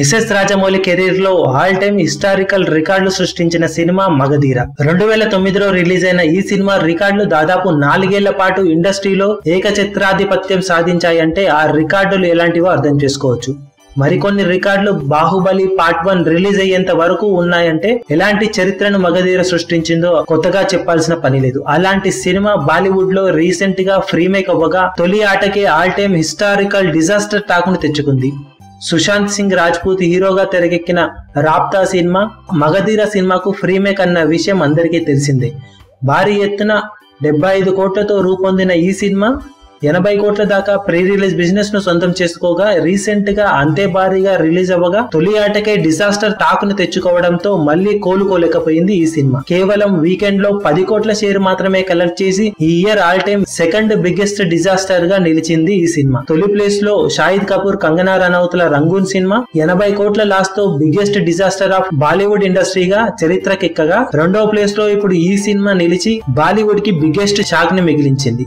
SS Rajamouli కెరీర్లో all time historical రికార్డులు సృష్టించిన సినిమా మగధీర. రెండు వేల తొమ్మిదిలో రిలీజ్ అయిన ఈ సినిమా రికార్డులు దాదాపు నాలుగేళ్ళ పాటు ఇండస్ట్రీలో ఏకచిత్రాధిపత్యం సాధించాయంటే ఆ రికార్డులు ఎలాంటివో అర్థం చేసుకోవచ్చు. మరికొన్ని రికార్డులు బాహుబలి పార్ట్ వన్ రిలీజ్ అయ్యేంత వరకు ఉన్నాయంటే ఎలాంటి చరిత్రను మగధీర సృష్టించిందో కొత్తగా చెప్పాల్సిన పని లేదు. అలాంటి సినిమా బాలీవుడ్లో రీసెంట్గా ఫ్రీమేక్ అవ్వగా తొలి ఆటకే ఆల్ టైమ్ హిస్టారికల్ డిజాస్టర్ టాక్ను తెచ్చుకుంది. సుశాంత్ సింగ్ రాజ్పూత్ హీరోగా తెరకెక్కిన రాప్తా సినిమా మగధీర సినిమాకు ఫ్రీమేక్ అన్న విషయం అందరికీ తెలిసిందే. భారీ ఎత్తున డెబ్బై ఐదు కోట్లతో రూపొందిన ఈ సినిమా ఎనభై కోట్ల దాకా ప్రీ రిలీజ్ బిజినెస్ను సొంతం చేసుకోగా రీసెంట్గా అంతే భారీగా రిలీజ్ అవ్వగా తొలి ఆటకే డిజాస్టర్ టాక్ను తెచ్చుకోవడంతో మళ్ళీ కోలుకోలేకపోయింది ఈ సినిమా. కేవలం వీకెండ్లో పది కోట్ల షేర్ మాత్రమే కలెక్ట్ చేసి ఈ year all time second biggest డిజాస్టర్గా నిలిచింది ఈ సినిమా. తొలి ప్లేస్లో షాహిద్ కపూర్ కంగనా రనౌత్ల రంగూన్ సినిమా ఎనభై కోట్ల లాస్తో బిగ్గెస్ట్ డిజాస్టర్ ఆఫ్ బాలీవుడ్ ఇండస్ట్రీగా చరిత్రకెక్కగా రెండో ప్లేస్లో ఇప్పుడు ఈ సినిమా నిలిచి బాలీవుడ్కి బిగ్గెస్ట్ షాక్ని మిగిలించింది.